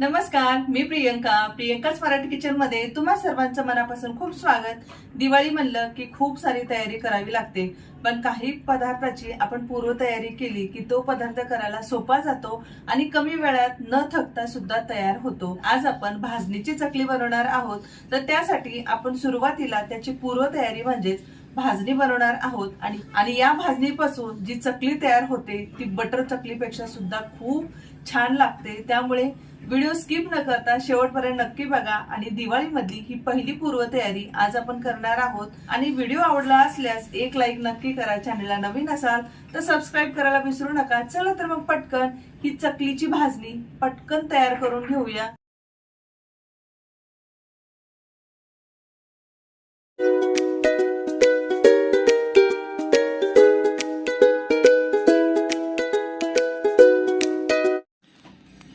नमस्कार मी प्रियंका प्रियंकाच मराठी किचनमध्ये तुम्हा सर्वांचं मनापासून खूप स्वागत. दिवाळी म्हणलं की खूप सारी तयारी करावी लागते पण काही पदार्थाची आपण पूर्वतयारी केली की तो पदार्थ करायला सोपा जातो आणि कमी वेळात न थकता सुद्धा तयार होतो. आज आपण भाजणीची चकली बनवणार आहोत तर त्यासाठी आपण सुरुवातीला त्याची पूर्वतयारी म्हणजेच भाजणी बनवणार आहोत आणि आणि या भाजणीपासून जी चकली तयार होते ती बटर चकलीपेक्षा सुद्धा खूप छान लागते. त्यामुळे व्हिडिओ स्किप न करता शेवटपर्यंत नक्की बघा आणि दिवाळीमधली ही पहिली पूर्वतयारी आज आपण करणार आहोत. आणि व्हिडिओ आवडला असल्यास एक लाईक नक्की करा. चॅनलला नवीन असाल तर सबस्क्राईब करायला विसरू नका. चला तर मग पटकन ही चकलीची भाजणी पटकन तयार करून घेऊया.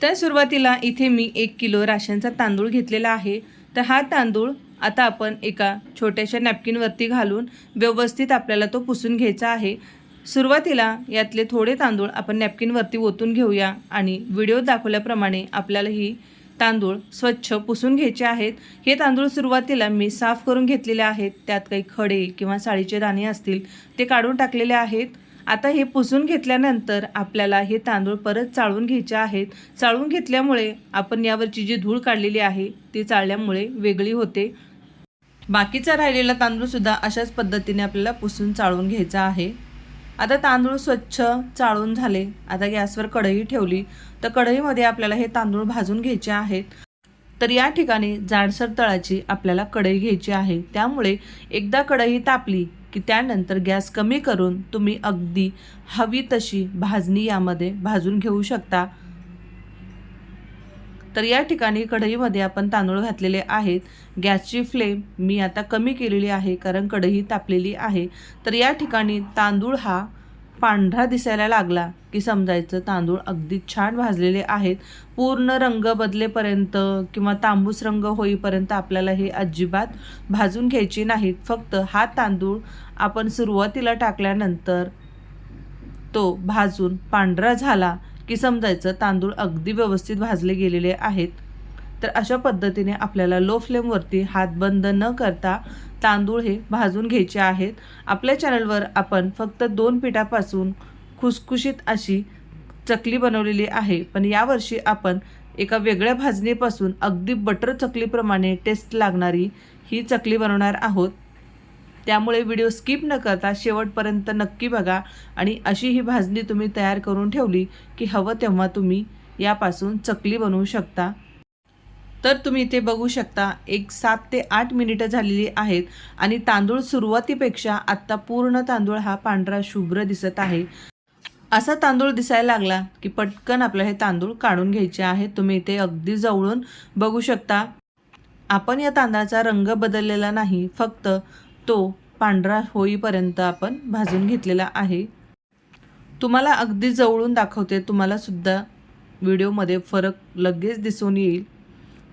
तर सुरुवातीला इथे मी एक किलो राशनचा तांदूळ घेतलेला आहे. तर हा तांदूळ आता आपण एका छोट्याशा नॅपकिनवरती घालून व्यवस्थित आपल्याला तो पुसून घ्यायचा आहे. सुरुवातीला यातले थोडे तांदूळ आपण नॅपकिनवरती ओतून घेऊया आणि व्हिडिओ दाखवल्याप्रमाणे आपल्याला ही तांदूळ स्वच्छ पुसून घ्यायचे आहेत. हे तांदूळ सुरुवातीला मी साफ करून घेतलेले आहेत. त्यात काही खडे किंवा साळीचे दाणे असतील ते काढून टाकलेले आहेत. आता हे पुसून घेतल्यानंतर आपल्याला हे तांदूळ परत चाळून घ्यायचे आहेत. चाळून घेतल्यामुळे आपण यावरची जी धूळ काढलेली आहे ती चाळल्यामुळे वेगळी होते. बाकीचा राहिलेला तांदूळसुद्धा अशाच पद्धतीने आपल्याला पुसून चाळून घ्यायचा आहे. आता तांदूळ स्वच्छ चाळून झाले. आता गॅसवर कढई ठेवली. तर कढईमध्ये आपल्याला हे तांदूळ भाजून घ्यायचे आहेत. तर या ठिकाणी जाडसर तळाची आपल्याला कढई घ्यायची आहे. त्यामुळे एकदा कढई तापली की त्यानंतर गॅस कमी करून तुम्ही अगदी हवी तशी भाजणी यामध्ये भाजून घेऊ शकता. तर या ठिकाणी कढईमध्ये आपण तांदूळ घातलेले आहेत. गॅसची फ्लेम मी आता कमी केलेली आहे कारण कढई तापलेली आहे. तर या ठिकाणी तांदूळ हा पांढरा दिसायला लागला की समजायचं तांदूळ अगदी छान भाजलेले आहेत. पूर्ण रंग बदलेपर्यंत किंवा तांबूस रंग होईपर्यंत आपल्याला हे अजिबात भाजून घ्यायचे नाहीत. फक्त हा तांदूळ आपण सुरुवातीला टाकल्यानंतर तो भाजून पांढरा झाला की समजायचं तांदूळ अगदी व्यवस्थित भाजले गेलेले आहेत. तर अशा पद्धतीने आपल्याला लो फ्लेमवरती हात बंद न करता तांदूळ हे भाजून घ्यायचे आहेत. आपल्या चॅनलवर आपण फक्त दोन पिठापासून खुसखुशीत अशी चकली बनवलेली आहे. पण यावर्षी आपण एका वेगळ्या भाजणीपासून अगदी बटर चकलीप्रमाणे टेस्ट लागणारी ही चकली बनवणार आहोत. त्यामुळे व्हिडिओ स्किप न करता शेवटपर्यंत नक्की बघा आणि अशी ही भाजणी तुम्ही तयार करून ठेवली की हवं तेव्हा तुम्ही यापासून चकली बनवू शकता. तर तुम्ही इथे बघू शकता एक सात ते आठ मिनिटं झालेली आहेत आणि तांदूळ सुरुवातीपेक्षा आत्ता पूर्ण तांदूळ हा पांढरा शुभ्र दिसत आहे. असा तांदूळ दिसायला लागला की पटकन आपलं हे तांदूळ काढून घ्यायचे आहे. तुम्ही इथे अगदी जवळून बघू शकता. आपण या तांदळाचा रंग बदललेला नाही फक्त तो पांढरा होईपर्यंत आपण भाजून घेतलेला आहे. तुम्हाला अगदी जवळून दाखवते तुम्हाला सुद्धा व्हिडिओमध्ये फरक लगेच दिसून येईल.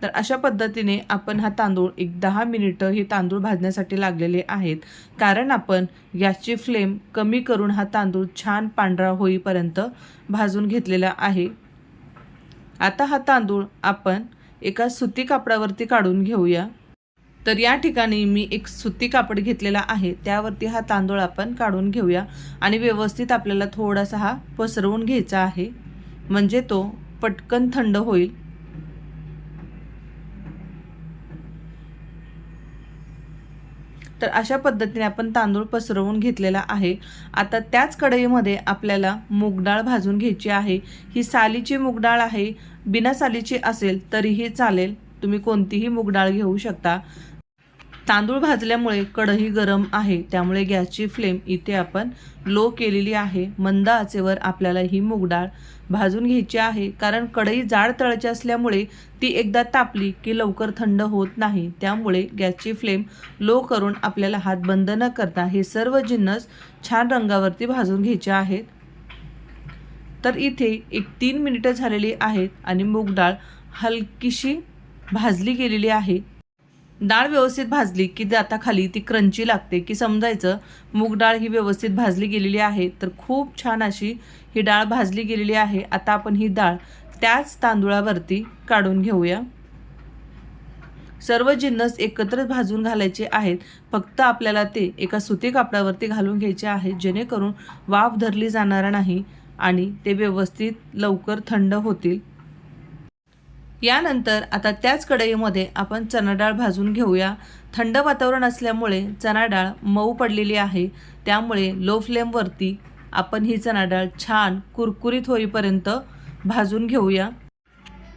तर अशा पद्धतीने आपण हा तांदूळ एक दहा मिनिटं हे तांदूळ भाजण्यासाठी लागलेले आहेत. कारण आपण गॅसची फ्लेम कमी करून हा तांदूळ छान पांढरा होईपर्यंत भाजून घेतलेला आहे. आता हा तांदूळ आपण एका सुती कापडावरती काढून घेऊया. तर या ठिकाणी मी एक सुती कापड घेतलेला आहे. त्यावरती हा तांदूळ आपण काढून घेऊया आणि व्यवस्थित आपल्याला थोडासा हा पसरवून घ्यायचा आहे. म्हणजे तो पटकन थंड होईल. तर अशा पद्धतीने आपण तांदूळ पसरवून घेतलेला आहे. आता त्याच कढईमध्ये आपल्याला मूगडाळ भाजून घ्यायची आहे. ही सालीची मूगडाळ आहे. बिना सालीची असेल तरीही चालेल. तुम्ही कोणतीही मूगडाळ घेऊ शकता. तांदूळ भाजल्यामुळे कढई गरम आहे त्यामुळे गॅसची फ्लेम इथे आपण लो केलेली आहे. मंद आचेवर आपल्याला ही मूगडाळ भाजून घ्यायची आहे कारण कढई जाड तळाची असल्यामुळे ती एकदा तापली की लवकर थंड होत नाही. त्यामुळे गॅसची फ्लेम लो करून आपल्याला हात बंद न करता हे सर्व जिन्नस छान रंगावरती भाजून घ्यायचे आहेत. तर इथे एक तीन मिनिटं झालेली आहेत आणि मूग डाळ हलकीशी भाजली गेलेली आहे. डाळ व्यवस्थित भाजली की आता खाली ती क्रंची लागते. की समजायचं मूग डाळ ही व्यवस्थित भाजली गेलेली आहे तर खूप छान अशी ही डाळ भाजली गेलेली आहे. आता आपण ही डाळ त्याच तांदूळावरती काढून घेऊया. सर्व जिन्नस एकत्र भाजून घालायचे आहेत. फक्त आपल्याला ते एका सुती कापडावरती घालून घ्यायचे आहेत जेणेकरून वाफ धरली जाणार नाही आणि ते व्यवस्थित लवकर थंड होतील. यानंतर आता त्याच कढईमध्ये आपण चणा डाळ भाजून घेऊया. थंड वातावरण असल्यामुळे चणा डाळ मऊ पडलेली आहे. त्यामुळे लो फ्लेमवरती आपण ही चणा डाळ छान कुरकुरीत होईपर्यंत भाजून घेऊया.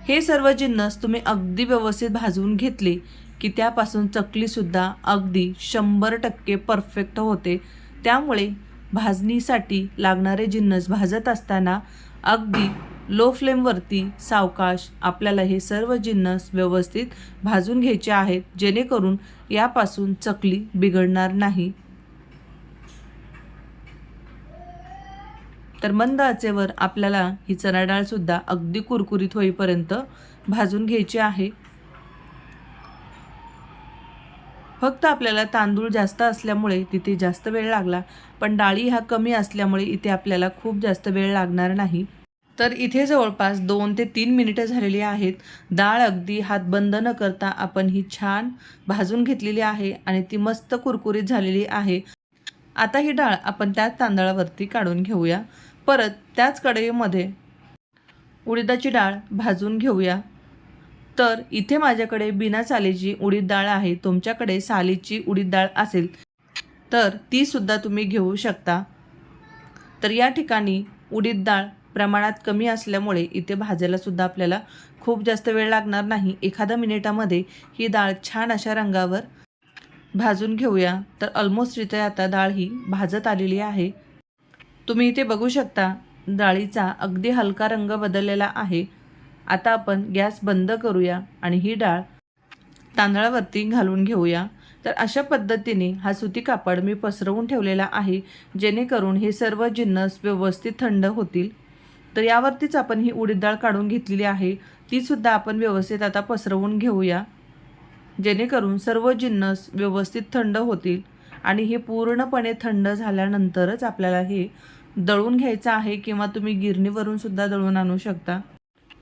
हे सर्व जिन्नस तुम्ही अगदी व्यवस्थित भाजून घेतले की त्यापासून चकलीसुद्धा अगदी शंभर टक्के परफेक्ट होते. त्यामुळे भाजणीसाठी लागणारे जिन्नस भाजत असताना अगदी लो फ्लेमवरती सावकाश आपल्याला हे सर्व जिन्नस व्यवस्थित भाजून घ्यायचे आहेत जेणेकरून यापासून चकली बिघडणार नाही. तर मंद आचेवर आपल्याला ही चणा डाळसुद्धा अगदी कुरकुरीत होईपर्यंत भाजून घ्यायची आहे. फक्त आपल्याला तांदूळ जास्त असल्यामुळे तिथे जास्त वेळ लागला पण डाळी हा कमी असल्यामुळे इथे आपल्याला खूप जास्त वेळ लागणार नाही. तर इथे जवळपास दोन ते तीन मिनिटं झालेली आहेत. डाळ अगदी हात बंद न करता आपण ही छान भाजून घेतलेली आहे आणि ती मस्त कुरकुरीत झालेली आहे. आता ही डाळ आपण त्याच तांदळावरती काढून घेऊया. परत त्याच कढईमध्ये उडीदाची डाळ भाजून घेऊया. तर इथे माझ्याकडे बिना सालीची उडीद डाळ आहे. तुमच्याकडे सालीची उडीद डाळ असेल तर तीसुद्धा तुम्ही घेऊ शकता. तर या ठिकाणी उडीद डाळ प्रमाणात कमी असल्यामुळे इथे भाजायलासुद्धा आपल्याला खूप जास्त वेळ लागणार नाही. एखाद्या मिनिटामध्ये ही डाळ छान अशा रंगावर भाजून घेऊया. तर ऑलमोस्ट इथे आता डाळ ही भाजत आलेली आहे. तुम्ही इथे बघू शकता डाळीचा अगदी हलका रंग बदललेला आहे. आता आपण गॅस बंद करूया आणि ही डाळ तांदळावरती घालून घेऊया. तर अशा पद्धतीने हा सुती कापड मी पसरवून ठेवलेला आहे जेणेकरून हे सर्व जिन्नस व्यवस्थित थंड होतील. तर यावरतीच आपण ही उडीद डाळ काढून घेतलेली आहे. तीसुद्धा आपण व्यवस्थित आता पसरवून घेऊया. जेणेकरून सर्व जिन्नस व्यवस्थित थंड होतील आणि हे पूर्णपणे थंड झाल्यानंतरच आपल्याला हे दळून घ्यायचं आहे किंवा तुम्ही गिरणीवरून सुद्धा दळून आणू शकता.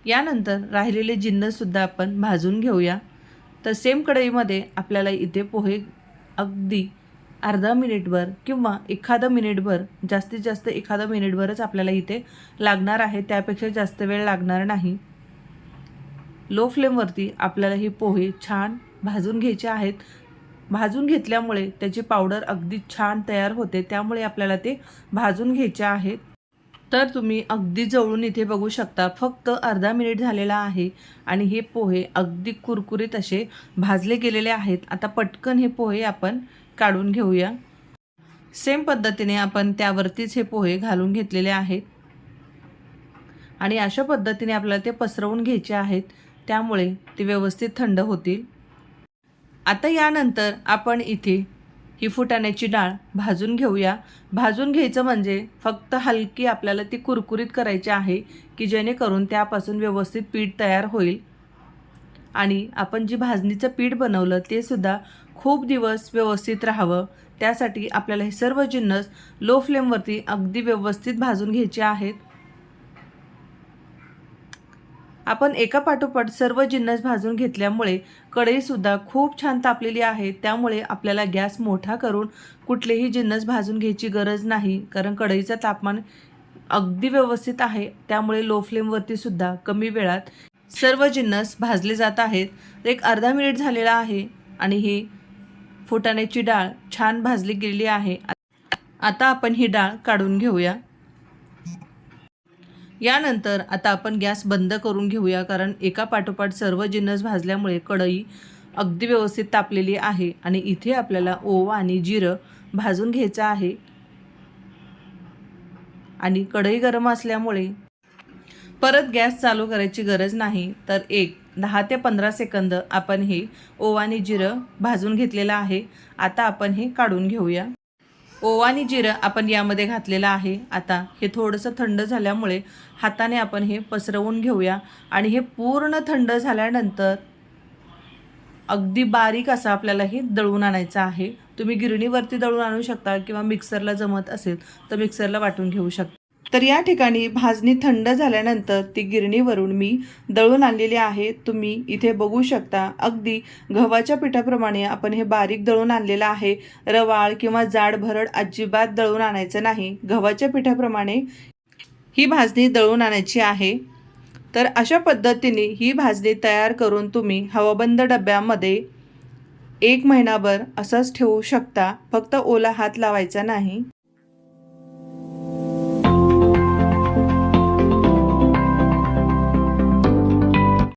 यानंतर राहिलेले जिन्नससुद्धा आपण भाजून घेऊया. तर सेम कढईमध्ये आपल्याला इथे पोहे अगदी अर्धा मिनिटभर किंवा एखादं मिनिटभर जास्तीत जास्त एखादं मिनिटभरच आपल्याला इथे लागणार आहे त्यापेक्षा जास्त वेळ लागणार नाही. लो फ्लेमवरती आपल्याला हे पोहे छान भाजून घ्यायचे आहेत. भाजून घेतल्यामुळे त्याची पावडर अगदी छान तयार होते त्यामुळे आपल्याला ते भाजून घ्यायचे आहेत. तर तुम्ही अगदी जवळून इथे बघू शकता फक्त अर्धा मिनिट झालेला आहे आणि हे पोहे अगदी कुरकुरीत असे भाजले गेलेले आहेत. आता पटकन हे पोहे आपण काढून घेऊया. सेम पद्धतीने आपण त्यावरतीच हे पोहे घालून घेतलेले आहेत. आणि अशा पद्धतीने आपल्याला ते पसरवून घ्यायचे आहेत. त्यामुळे ते व्यवस्थित थंड होतील. आता यानंतर आपण इथे ही फुटाण्याची डाळ भाजून घेऊया. भाजून घ्यायचं म्हणजे फक्त हलकी आपल्याला ती कुरकुरीत करायची आहे की जेणेकरून त्यापासून व्यवस्थित पीठ तयार होईल. आणि आपण जी भाजणीचं पीठ बनवलं ते सुद्धा खूप दिवस व्यवस्थित राहावं. त्यासाठी आपल्याला हे सर्व जिन्नस लो फ्लेमवरती अगदी व्यवस्थित भाजून घ्यायचे आहेत. आपण एका पाठोपाठ सर्व जिन्नस भाजून घेतल्यामुळे कढईसुद्धा खूप छान तापलेली आहे. त्यामुळे आपल्याला गॅस मोठा करून कुठलेही जिन्नस भाजून घ्यायची गरज नाही. कारण कढईचं तापमान अगदी व्यवस्थित आहे. त्यामुळे लो फ्लेमवरती सुद्धा कमी वेळात सर्व जिन्नस भाजले जात आहेत एक अर्धा मिनिट झालेला आहे आणि ही फुटाण्याची डाळ छान भाजली गेलेली आहे. आता आपण ही डाळ काढून घेऊया. यानंतर आता आपण गॅस बंद करून घेऊया कारण एका पाठोपाठ सर्व जिन्नस भाजल्यामुळे कढई अगदी व्यवस्थित तापलेली आहे आणि इथे आपल्याला ओवा आणि जिरं भाजून घ्यायचं आहे. आणि कढई गरम असल्यामुळे परत गॅस चालू करायची गरज नाही तर एक दहा ते पंधरा सेकंद आपण हे ओवानी जिरं भाजून घेतलेलं आहे. आता आपण हे काढून घेऊया. ओवानी जिरं आपण यामध्ये घातलेलं आहे. आता हे थोडंसं थंड झाल्यामुळे हाताने आपण हे पसरवून घेऊया. आणि हे पूर्ण थंड झाल्यानंतर अगदी बारीक असं आपल्याला हे दळून आणायचं आहे. तुम्ही गिरणीवरती दळून आणू शकता किंवा मिक्सरला जमत असेल तर मिक्सरला वाटून घेऊ शकता. तर या ठिकाणी भाजणी थंड झाल्यानंतर ती गिरणीवरून मी दळून आणलेली आहे. तुम्ही इथे बघू शकता अगदी गव्हाच्या पिठाप्रमाणे आपण हे बारीक दळून आणलेलं आहे. रवाळ किंवा जाड भरड अजिबात दळून आणायचं नाही. गव्हाच्या पिठाप्रमाणे ही भाजणी दळून आणायची आहे. तर अशा पद्धतीने ही भाजणी तयार करून तुम्ही हवाबंद डब्यामध्ये एक महिनाभर असंच ठेवू शकता. फक्त ओला हात लावायचा नाही.